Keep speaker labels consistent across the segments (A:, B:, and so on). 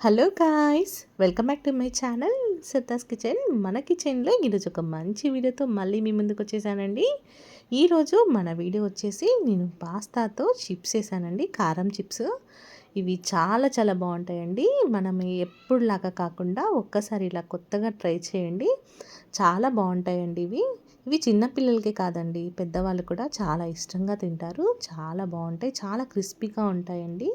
A: Hello guys welcome back to my channel Satta's kitchen. మన కిచెన్లో ఈరోజు ఒక మంచి వీడియోతో మళ్ళీ మీ ముందుకు వచ్చేసానండి. ఈరోజు మన వీడియో వచ్చేసి నేను పాస్తాతో చిప్స్ వేసానండి కారం చిప్స్. ఇవి చాలా చాలా బాగుంటాయండి. మనం ఎప్పుడులాగా కాకుండా ఒక్కసారి ఇలా కొత్తగా ట్రై చేయండి. చాలా బాగుంటాయండి ఇవి. ఇవి చిన్నపిల్లలకే కాదండి పెద్దవాళ్ళు కూడా చాలా ఇష్టంగా తింటారు. చాలా బాగుంటాయి చాలా క్రిస్పీగా ఉంటాయండి.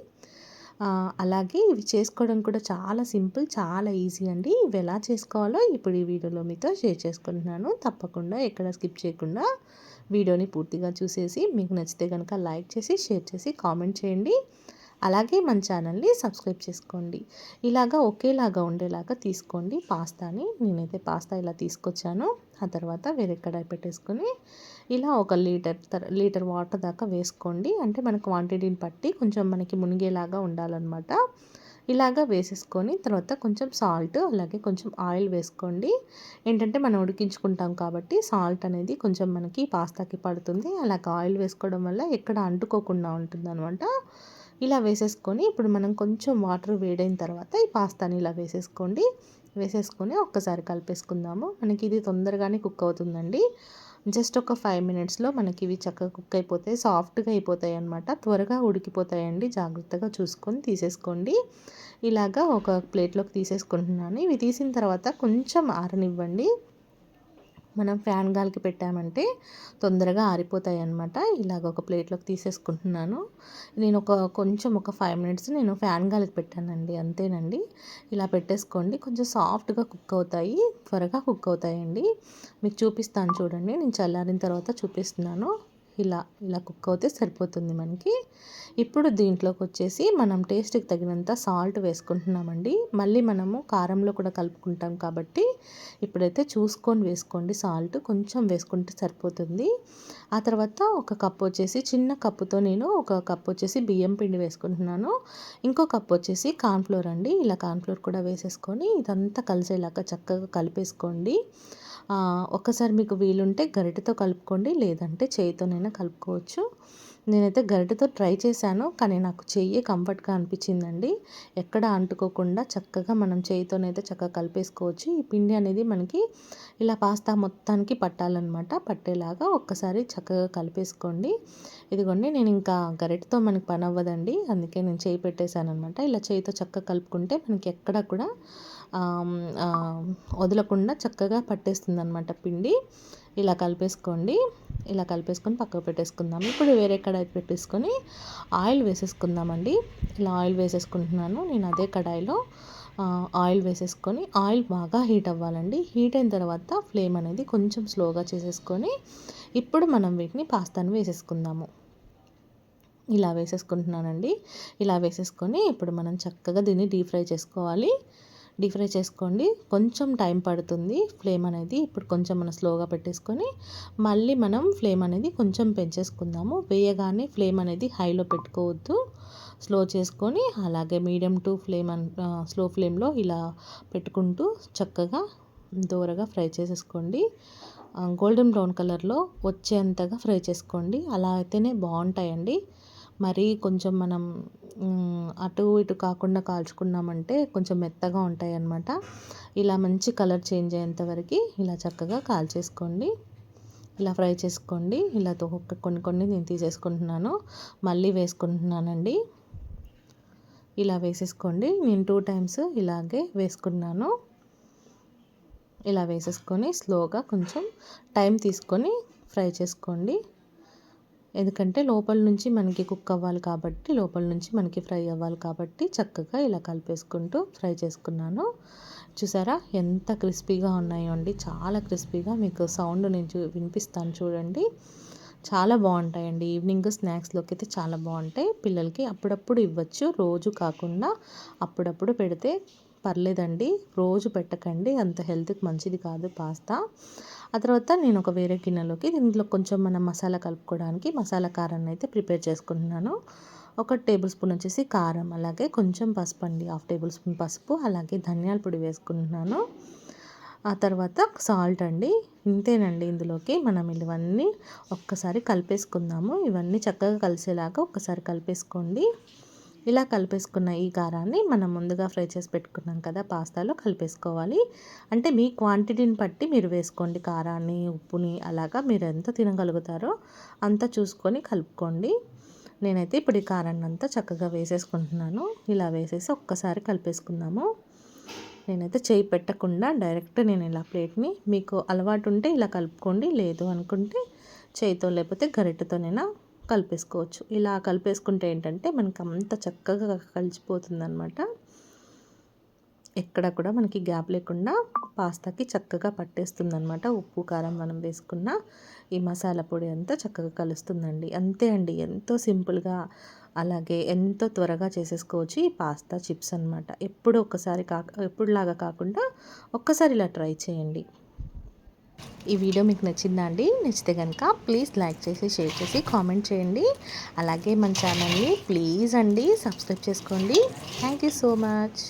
A: అలాగే ఇవి చేసుకోవడం కూడా చాలా సింపుల్ చాలా ఈజీ అండి. ఇవి ఎలా చేసుకోవాలో ఇప్పుడు ఈ వీడియోలో మీతో షేర్ చేసుకుంటున్నాను. తప్పకుండా ఎక్కడ స్కిప్ చేయకుండా వీడియోని పూర్తిగా చూసేసి మీకు నచ్చితే కనుక లైక్ చేసి షేర్ చేసి కామెంట్ చేయండి. అలాగే మన ఛానల్ని సబ్స్క్రైబ్ చేసుకోండి. ఇలాగా ఒకేలాగా ఉండేలాగా తీసుకోండి. పాస్తాని నేనైతే పాస్తా ఇలా తీసుకొచ్చాను. ఆ తర్వాత వేరే కడాయి పెట్టేసుకొని ఇలా ఒక లీటర్ లీటర్ వాటర్ దాకా వేసుకోండి. అంటే మన క్వాంటిటీని బట్టి కొంచెం మనకి మునిగేలాగా ఉండాలన్నమాట. ఇలాగా వేసేసుకొని తర్వాత కొంచెం సాల్ట్ అలాగే కొంచెం ఆయిల్ వేసుకోండి. ఏంటంటే మనం ఉడికించుకుంటాం కాబట్టి సాల్ట్ అనేది కొంచెం మనకి పాస్తాకి పడుతుంది. అలాగ ఆయిల్ వేసుకోవడం వల్ల ఎక్కడ అంటుకోకుండా ఉంటుంది అనమాట ఇలా వేసేసుకొని ఇప్పుడు మనం కొంచెం వాటర్ వేడైన తర్వాత ఈ పాస్తాని ఇలా వేసేసుకోండి. వేసేసుకొని ఒక్కసారి కలిపేసుకుందాము. మనకి ఇది తొందరగానే కుక్ అవుతుందండి. జస్ట్ ఒక ఫైవ్ మినిట్స్లో మనకి ఇవి చక్కగా కుక్ అయిపోతాయి సాఫ్ట్గా అయిపోతాయి అనమాట త్వరగా ఉడికిపోతాయండి. జాగ్రత్తగా చూసుకొని తీసేసుకోండి. ఇలాగా ఒక ప్లేట్లోకి తీసేసుకుంటున్నాను. ఇవి తీసిన తర్వాత కొంచెం ఆరనివ్వండి. మనం ఫ్యాన్ గాలికి పెట్టామంటే తొందరగా ఆరిపోతాయి అనమాట ఇలాగ ఒక ప్లేట్లోకి తీసేసుకుంటున్నాను. నేను ఒక కొంచెం ఒక ఫైవ్ మినిట్స్ నేను ఫ్యాన్ గాలికి పెట్టానండి అంతేనండి. ఇలా పెట్టేసుకోండి. కొంచెం సాఫ్ట్గా కుక్ అవుతాయి త్వరగా కుక్ అవుతాయండి. మీకు చూపిస్తాను చూడండి. నేను చల్లారిన తర్వాత చూపిస్తున్నాను. ఇలా ఇలా కుక్ అవుతే సరిపోతుంది మనకి. ఇప్పుడు దీంట్లోకి వచ్చేసి మనం టేస్ట్కి తగినంత సాల్ట్ వేసుకుంటున్నామండి. మళ్ళీ మనము కారంలో కూడా కలుపుకుంటాం కాబట్టి ఇప్పుడైతే చూసుకొని వేసుకోండి సాల్ట్. కొంచెం వేసుకుంటే సరిపోతుంది. ఆ తర్వాత ఒక కప్పు వచ్చేసి చిన్న కప్పుతో నేను ఒక కప్పు వచ్చేసి బియ్యం పిండి వేసుకుంటున్నాను. ఇంకో కప్పు వచ్చేసి కార్న్ఫ్లోర్ అండి. ఇలా కార్న్ఫ్లోర్ కూడా వేసేసుకొని ఇదంతా కలిసేలాగా చక్కగా కలిపేసుకోండి. ఒక్కసారి మీకు వీలుంటే గరిటతో కలుపుకోండి లేదంటే చేయితోనైనా కలుపుకోవచ్చు. నేనైతే గరిటతో ట్రై చేశాను కానీ నాకు చెయ్యి కంఫర్ట్గా అనిపించిందండి. ఎక్కడ అంటుకోకుండా చక్కగా మనం చేయితోనైతే చక్కగా కలిపేసుకోవచ్చు. ఈ పిండి అనేది మనకి ఇలా పాస్తా మొత్తానికి పట్టాలన్నమాట. పట్టేలాగా ఒక్కసారి చక్కగా కలిపేసుకోండి. ఇదిగోండి నేను ఇంకా గరిటతో మనకి పని అవ్వదండి అందుకే నేను చేయి పెట్టేశాను అనమాట ఇలా చేయితో చక్కగా కలుపుకుంటే మనకి ఎక్కడ కూడా వదలకుండా చక్కగా పట్టేస్తుంది అనమాట పిండి. ఇలా కలిపేసుకోండి. ఇలా కలిపేసుకొని పక్కకు పెట్టేసుకుందాం. ఇప్పుడు వేరే కడాయి పెట్టేసుకొని ఆయిల్ వేసేసుకుందామండి. ఇలా ఆయిల్ వేసేసుకుంటున్నాను. నేను అదే కడాయిలో ఆయిల్ వేసేసుకొని ఆయిల్ బాగా హీట్ అవ్వాలండి. హీట్ అయిన తర్వాత ఫ్లేమ్ అనేది కొంచెం స్లోగా చేసేసుకొని ఇప్పుడు మనం వీటిని పాస్తాను వేసేసుకుందాము. ఇలా వేసేసుకుంటున్నానండి. ఇలా వేసేసుకొని ఇప్పుడు మనం చక్కగా దీన్ని డీప్ ఫ్రై చేసుకోవాలి. డీప్ ఫ్రై చేసుకోండి. కొంచెం టైం పడుతుంది. ఫ్లేమ్ అనేది ఇప్పుడు కొంచెం మనం స్లోగా పెట్టేసుకొని మళ్ళీ మనం ఫ్లేమ్ అనేది కొంచెం పెంచేసుకుందాము. వేయగానే ఫ్లేమ్ అనేది హైలో పెట్టుకోవద్దు. స్లో చేసుకొని అలాగే మీడియం టు ఫ్లేమ్ స్లో ఫ్లేమ్లో ఇలా పెట్టుకుంటూ చక్కగా దూరగా ఫ్రై చేసేసుకోండి. గోల్డెన్ బ్రౌన్ కలర్లో వచ్చేంతగా ఫ్రై చేసుకోండి. అలా అయితేనే బాగుంటాయండి. మరీ కొంచెం మనం అటు ఇటు కాకుండా కాల్చుకున్నామంటే కొంచెం మెత్తగా ఉంటాయి అన్నమాట ఇలా మంచి కలర్ చేంజ్ అయ్యేంత వరకు ఇలా చక్కగా కాల్చేసుకోండి. ఇలా ఫ్రై చేసుకోండి. ఇలా కొన్ని కొన్ని నేను తీసేసుకుంటున్నాను. మళ్ళీ వేసుకుంటున్నానండి. ఇలా వేసేసుకోండి. నేను టూ టైమ్స్ ఇలాగే వేసుకున్నాను. ఇలా వేసేసుకొని స్లోగా కొంచెం టైం తీసుకొని ఫ్రై చేసుకోండి. ఎందుకంటే లోపల నుంచి మనకి కుక్ అవ్వాలి కాబట్టి లోపల నుంచి మనకి ఫ్రై అవ్వాలి కాబట్టి చక్కగా ఇలా కలిపేసుకుంటూ ఫ్రై చేసుకున్నాను. చూసారా ఎంత క్రిస్పీగా ఉన్నాయో అండి. చాలా క్రిస్పీగా మీకు సౌండ్ నేను చూ వినిపిస్తాను చూడండి. చాలా బాగుంటాయండి. ఈవినింగ్ స్నాక్స్లోకి అయితే చాలా బాగుంటాయి. పిల్లలకి అప్పుడప్పుడు ఇవ్వచ్చు. రోజు కాకుండా అప్పుడప్పుడు పెడితే పర్లేదండి. రోజు పెట్టకండి. అంత హెల్త్కి మంచిది కాదు పాస్తా. ఆ తర్వాత నేను ఒక వేరే గిన్నెలోకి దీంట్లో కొంచెం మనం మసాలా కలుపుకోవడానికి మసాలా కారాన్ని అయితే ప్రిపేర్ చేసుకుంటున్నాను. ఒక టేబుల్ స్పూన్ వచ్చేసి కారం అలాగే కొంచెం పసుపు అండి హాఫ్ టేబుల్ స్పూన్ పసుపు అలాగే ధనియాల పొడి వేసుకుంటున్నాను. ఆ తర్వాత సాల్ట్ అండి. ఇంతేనండి ఇందులోకి మనం ఇవన్నీ ఒక్కసారి కలిపేసుకుందాము. ఇవన్నీ చక్కగా కలిసేలాగా ఒక్కసారి కలిపేసుకోండి. ఇలా కలిపేసుకున్న ఈ కారాన్ని మనం ముందుగా ఫ్రై చేసి పెట్టుకున్నాం కదా పాస్తాలో కలిపేసుకోవాలి. అంటే మీ క్వాంటిటీని బట్టి మీరు వేసుకోండి కారాన్ని ఉప్పుని అలాగా మీరు ఎంత తినగలుగుతారో అంత చూసుకొని కలుపుకోండి. నేనైతే ఇప్పుడు ఈ కారాన్ని అంతా చక్కగా వేసేసుకుంటున్నాను. ఇలా వేసేసి ఒక్కసారి కలిపేసుకుందాము. నేనైతే చేయి పెట్టకుండా డైరెక్ట్ నేను ఇలా ప్లేట్ని మీకు అలవాటు ఉంటే ఇలా కలుపుకోండి లేదు అనుకుంటే చేయితో లేకపోతే గరిటెతోనైనా కలిపేసుకోవచ్చు. ఇలా కలిపేసుకుంటే ఏంటంటే మనకి అంత చక్కగా కలిసిపోతుంది అనమాట ఎక్కడ కూడా మనకి గ్యాప్ లేకుండా పాస్తాకి చక్కగా పట్టేస్తుంది అనమాట ఉప్పు కారం మనం వేసుకున్న ఈ మసాలా పొడి అంతా చక్కగా కలుస్తుందండి. అంతే అండి ఎంతో సింపుల్గా అలాగే ఎంతో త్వరగా చేసేసుకోవచ్చు ఈ పాస్తా చిప్స్ అనమాట ఎప్పుడు ఒక్కసారి కాక ఎప్పుడులాగా కాకుండా ఒక్కసారి ఇలా ట్రై చేయండి. ఈ వీడియో మీకు నచ్చిందా అండి? నచ్చితే కనుక ప్లీజ్ లైక్ చేసి షేర్ చేసి కామెంట్ చేయండి. అలాగే మన ఛానల్ని ప్లీజ్ అండి సబ్స్క్రైబ్ చేసుకోండి. Thank you so much.